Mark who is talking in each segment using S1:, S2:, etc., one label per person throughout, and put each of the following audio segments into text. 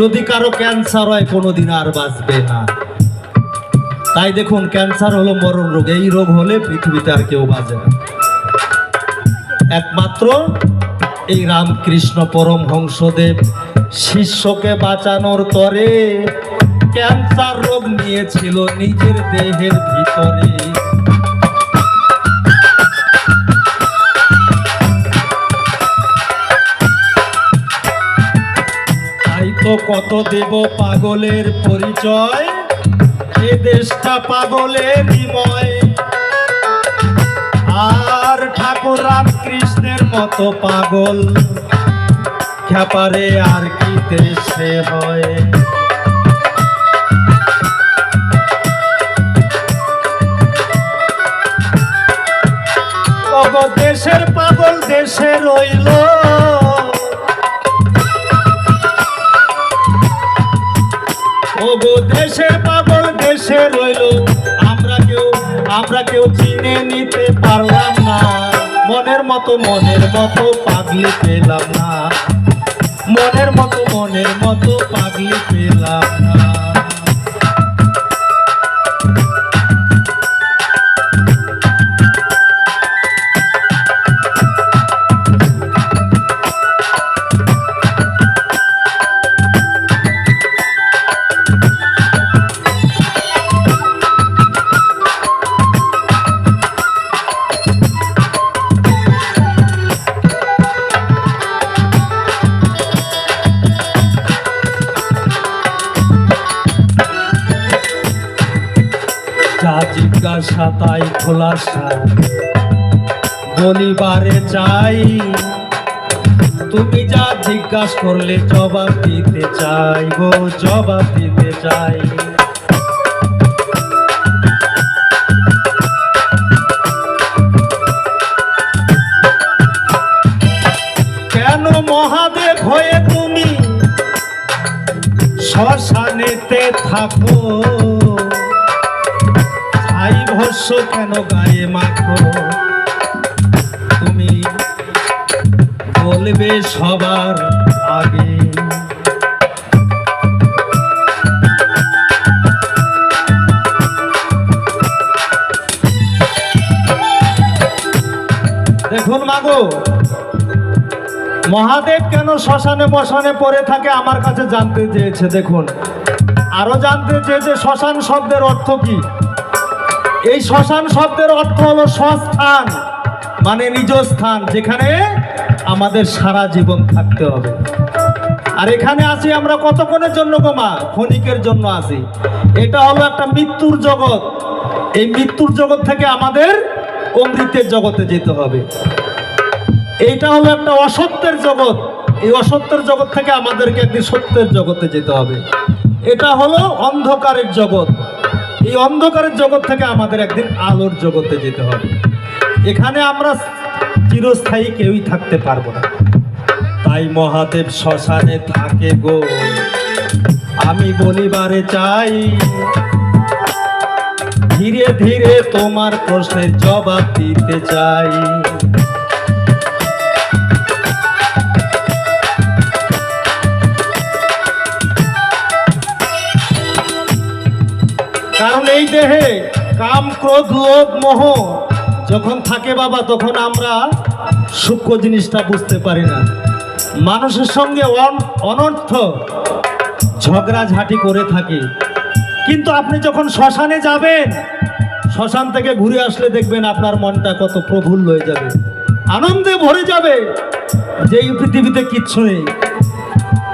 S1: যদি কারও ক্যান্সার হয়, কোনোদিন আর বাঁচবে না। তাই দেখুন ক্যান্সার হলো মরণ রোগ। এই রোগ হলে পৃথিবীতে আর কেউ বাঁচে না। একমাত্র এই রামকৃষ্ণ পরমহংসদেব। শিষ্যকে বাঁচানোর তরে ক্যান্সার রোগ নিয়েছিল নিজের দেহের ভিতরে। কত দেব পাগলের পরিচয়? এ দেশটা পাগলের বিময়। আর ঠাকুর রামকৃষ্ণের মতো পাগল, খ্যাপারে আর কি দেশে হয়। দেশের পাগল দেশে রইল দেশে রইল। আমরা কেউ আমরা কেউ চিনে নিতে পারলাম না। মনের মতো মনের মতো পাগলি পেলাম না। মনের মতো মনের মতো পাগলি জিজ্ঞাসা তাই খোলাসা বলিবারে চাই, তুমি যা জিজ্ঞাসা করলে জবাব দিতে চাই গো, জবাব দিতে চাই। কেন মহাদেব হয়ে তুমি শ্মশানেতে থাকো? ভস্য কেন গায়ে মাখো? তুমি বলবে সবার আগে। দেখুন মাগো, মহাদেব কেন শ্মশানে মশানে পড়ে থাকে আমার কাছে জানতে চেয়েছে? দেখুন, আরও জানতে চেয়েছে শ্মশান শব্দের অর্থ কি? এই শ্মশান শব্দের অর্থ হলো স্বস্থান মানে নিজ স্থান, যেখানে আমাদের সারা জীবন থাকতে হবে। আর এখানে আছি আমরা কতক্ষণের জন্য গোমা ক্ষণিকের জন্য আছি এটা হলো একটা মৃত্যুর জগৎ। এই মৃত্যুর জগৎ থেকে আমাদের অমৃতের জগতে যেতে হবে। এইটা হলো একটা অসত্যের জগৎ। এই অসত্যের জগৎ থেকে আমাদেরকে একদিন সত্যের জগতে যেতে হবে। এটা হলো অন্ধকারের জগৎ। এই অন্ধকারের জগৎ থেকে আমাদের একদিন আলোর জগতে যেতে হবে। এখানে আমরা চিরস্থায়ী কেউই থাকতে পারব না। তাই মহাদেব শ্মশানে থাকে গো। আমি বলিবারে চাই, ধীরে ধীরে তোমার প্রশ্নের জবাব দিতে চাই। এই দেহে কাম ক্রোধ লোভ মোহ। যখন থাকে বাবা, তখন আমরা সূক্ষ্ম জিনিসটা বুঝতে পারি না। মানুষের সঙ্গে অন- অনর্থ ঝগড়াঝাটি করে থাকি। কিন্তু আপনি যখন শ্মশানে যাবেন, শ্মশান থেকে ঘুরে আসলে দেখবেন আপনার মনটা কত প্রফুল্ল হয়ে যাবে। আনন্দে ভরে যাবে যে এই পৃথিবীতে কিচ্ছু নেই।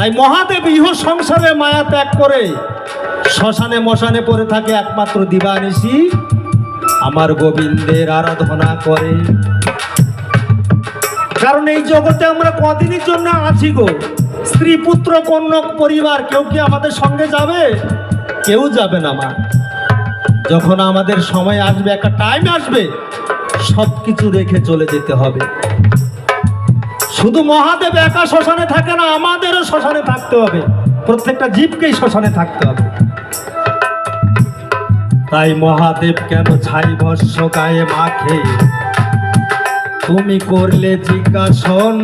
S1: তাই মহাদেব ইহ সংসারে মায়া ত্যাগ করে শ্মশানে মশানে পড়ে থাকে একমাত্র দিবানিশি, আমার গোবিন্দের আরাধনা করে। কারণ এই জগতে আমরা কদিনের জন্য আছি গো? স্ত্রী, পুত্র কন্যক পরিবার, কেউ কি আমাদের সঙ্গে যাবে? কেউ যাবে না, মা। যখন আমাদের সময় আসবে, একটা টাইম আসবে সব কিছু রেখে চলে যেতে হবে। শুধু মহাদেব একা শ্মশানে থাকে না, আমাদেরও শ্মশানে থাকতে হবে। প্রত্যেকটা জীবকেই শ্মশানে থাকতে হবে। তাই মহাদেব কেন ছাই ভস্য গায়ে মাখে? তুমি করলে জিজ্ঞাসন,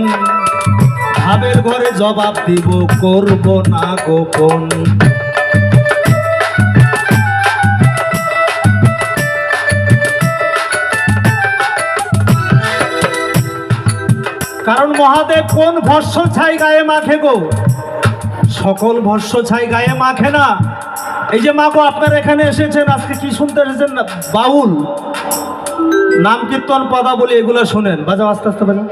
S1: ভাবের ঘরে জবাব দিব, করব না গোপন। মহাদেব কোন ভস্য ছাই গায়ে মাখে গো? সকল ভস্য ছাই গায়ে মাখে না। এই যে মাগো, আপনারা এখানে এসেছেন, আজকে কি শুনতে এসেছেন না? বাউল। নাম কীর্তন পদাবলী, এগুলো শোনেন। বাজাও, আস্তে আস্তে বাজাও।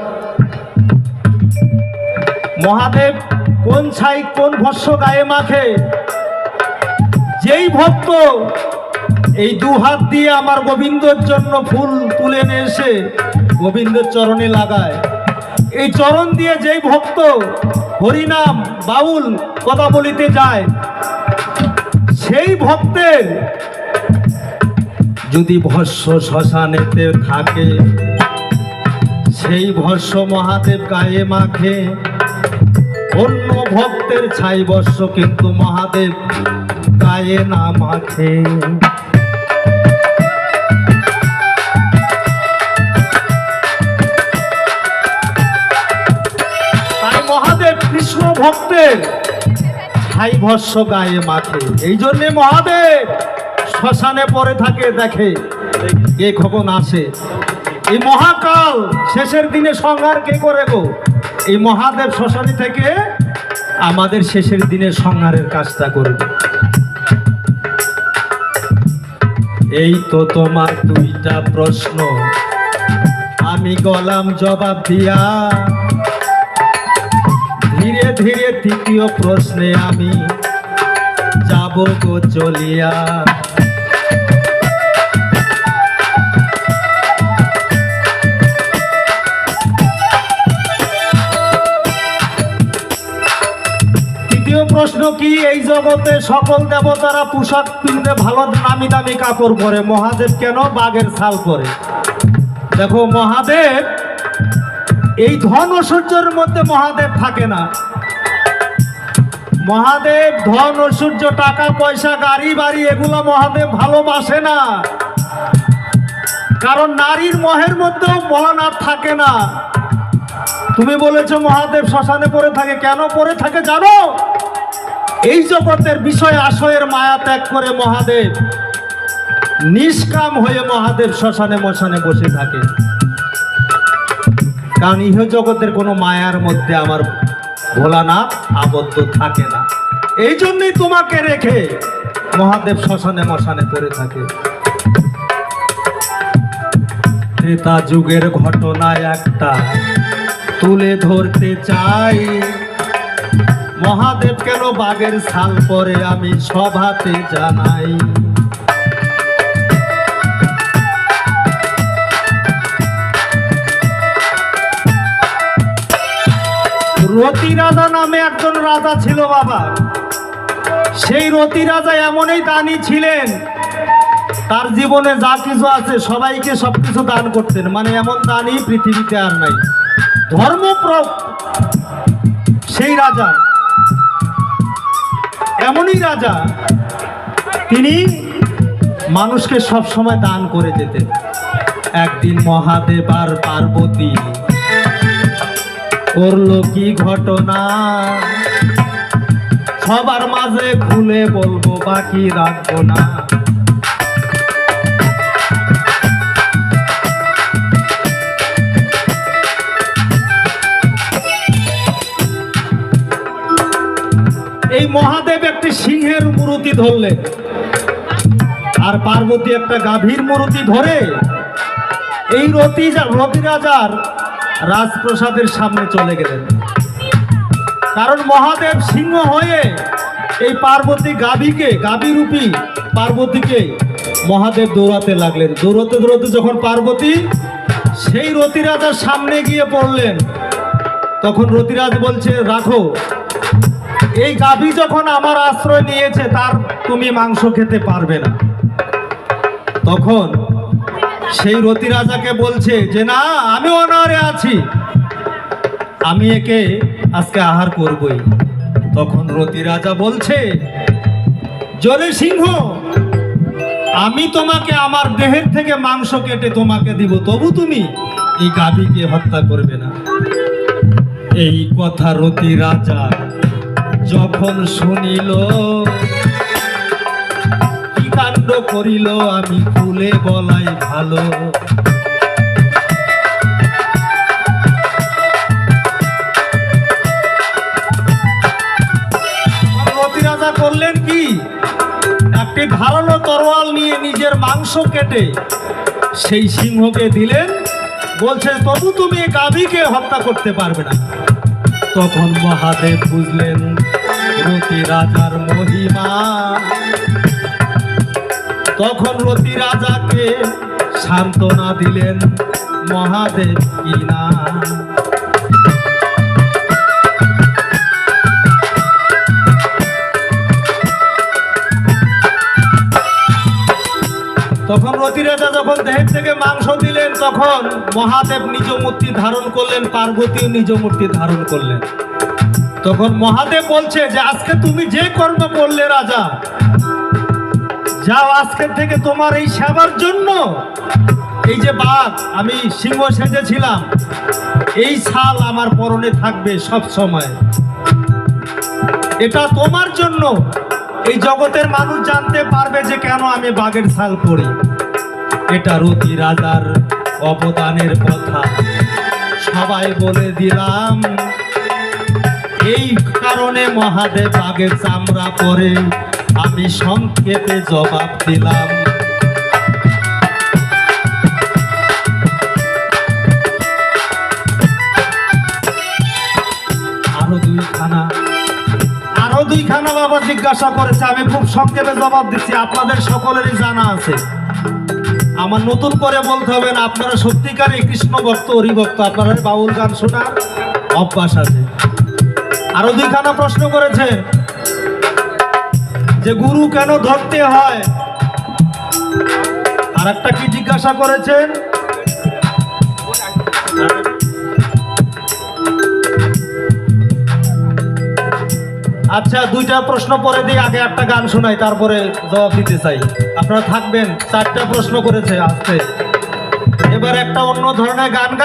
S1: মহাদেব কোন ছাই কোন ভস্য গায়ে মাখে? যেই ভক্ত এই দু হাত দিয়ে আমার গোবিন্দর জন্য ফুল তুলে নিয়ে এসে গোবিন্দের চরণে লাগায়। এই চরণ দিয়ে যেই ভক্ত হরিনাম, বাউল কথা বলিতে যায়, সেই ভক্তের যদি ভস্য শ্মশানেতে থাকে, সেই ভস্য মহাদেব গায়ে মাখে, অন্য ভক্তের ছাই বর্ষ কিন্তু মহাদেব গায়ে না মাখে। কৃষ্ণ ভক্তের ছাই ভস্য গায়ে মাখে। এই জন্যে মহাদেব শ্মশানে পরে থাকে, দেখে কে কখন আসে। এই মহাকাল শেষের দিনে সংহার কে করে গো? এই মহাদেব শ্মশানে থেকে আমাদের শেষের দিনে সংহারের কাজটা করবে এই তো তোমার দুইটা প্রশ্ন। আমি গলাম জবাব দিয়া ধীরে তৃতীয় প্রশ্নে আমি যাব গো চলিয়া। প্রশ্ন কি? এই জগতে সকল দেবতারা পোশাক কিনতে ভালো দামি দামি কাপড় পরে, মহাদেব কেন বাঘের ছাল পরে? দেখো মহাদেব, এই ধন ঐশ্বর্যের মধ্যে মহাদেব থাকে না। মহাদেব, ধন ঐশ্বর্য টাকা, পয়সা, গাড়ি, বাড়ি, এগুলো মহাদেব ভালোবাসে না। কারণ নারীর মহের মধ্যেও মহানাথ থাকে না। তুমি বলেছ মহাদেব শ্মশানে পড়ে থাকে, কেন পড়ে থাকে জানো? এই জগতের বিষয় আশয়ের মায়া ত্যাগ করে মহাদেব নিষ্কাম হয়ে মহাদেব শ্মশানে মশানে বসে থাকে। কারণ ইহ জগতের কোনো মায়ার মধ্যে আমার ভোলানাথ আবদ্ধ থাকে না। এই জন্যই তোমাকে রেখে মহাদেব শ্মশানে মশানে পড়ে থাকে। ত্রেতা যুগের ঘটনা একটা, তুলে ধরতে চাই। মহাদেব কেন বাঘের ছাল পরে আমি সভাতে জানাই? রতি রাজা নামে একজন রাজা ছিল বাবা। সেই রতি রাজা এমনই দানি ছিলেন। তার জীবনে যা কিছু আছে, সবাইকে সবকিছু দান করতেন। মানে এমন দানই পৃথিবীতে আর নাই। ধর্মপ্র সেই রাজা। এমনই রাজা, তিনি মানুষকে সব সময় দান করে যেতেন। একদিন মহাদেব আর পার্বতী করল কি ঘটনা? সবার মাঝে খুলে বলব, বাকি রাখব না। এই মহাদেব একটি সিংহের মূর্তি ধরলেন আর পার্বতী একটা গাভীর মূর্তি ধরে। এই রতি রতি রাজার রাজপ্রসাদের সামনে চলে গেলেন। কারণ মহাদেব সিংহ হয়ে এই পার্বতী গাভীকে, গাভীরূপী পার্বতীকে মহাদেব দৌড়াতে লাগলেন। দৌড়াতে দৌড়াতে যখন পার্বতী সেই রতি রাজার সামনে গিয়ে পড়লেন, তখন রতিরাজ বলছে, রাখো, এই গাভী যখন আমার আশ্রয় নিয়েছে, তার তুমি মাংস খেতে পারবে না। তখন সেই রতি রাজাকে বলছে যে, না, আমি অনারে আছি। আমি একে আজকে আহার করবই। তখন রতি রাজা বলছে, জলে সিংহ, আমি তোমাকে আমার দেহের থেকে মাংস কেটে তোমাকে দিব, তবু তুমি এই গাভীকে হত্যা করবে না। এই কথা রতি রাজা যখন শুনিল কাণ্ড করিল, আমি খুলে বলাই ভালো। রাজা করলেন কি? একটি ধারালো তরোয়াল নিয়ে নিজের মাংস কেটে সেই সিংহকে দিলেন। বলছে তবু তুমি গাভীকে হত্যা করতে পারবে না। তখন মহাদেব বুঝলেন, রতি রাজার মহিমা তখন রতি রাজাকে সান্ত্বনা দিলেন মহাদেব কিনা? তখন রতি রাজা যখন দেহের থেকে মাংস দিলেন, তখন মহাদেব নিজ মূর্তি ধারণ করলেন পার্বতীও নিজ মূর্তি ধারণ করলেন। তখন মহাদেব বলছে যে, আজকে তুমি যে কর্ম করলে রাজা যাও আজকের থেকে তোমার এই সেবার জন্য। এই যে বাঘ, আমি সিংহ সেজেছিলাম। এই ছাল আমার পরনে থাকবে সব সময়। এটা তোমার জন্য। এই জগতের মানুষ জানতে পারবে যে কেন আমি বাঘের ছাল পরি। এটা রতি রাজার অবদানের কথা। সবাই বলে দিলাম, এই কারণে মহাদেব বাঘের চামড়া পরে আমি সংক্ষেপে জবাব দিলাম। আরও দুইখানা। আরও দুইখানা বাবা জিজ্ঞাসা করেছে, আমি খুব সংক্ষেপে জবাব দিচ্ছি, আপনাদের সকলেরই জানা আছে। আমার নতুন করে বলতে হবে না, আপনারা সত্যিকারই কৃষ্ণ ভক্ত হরিভক্ত, আপনারা বাউল গান শোনার অভ্যাস আছে। আরও দুইখানা প্রশ্ন করেছে যে গুরু কেন ধরতে হয়? আর একটা কি জিজ্ঞাসা করেছেন? আচ্ছা দুইটা প্রশ্ন পরে দিয়ে আগে একটা গান শোনাই, তারপরে জবাব দিতে চাই। আপনারা থাকবেন, চারটা প্রশ্ন করেছে আজকে। এবার একটা অন্য ধরনের গান গাই।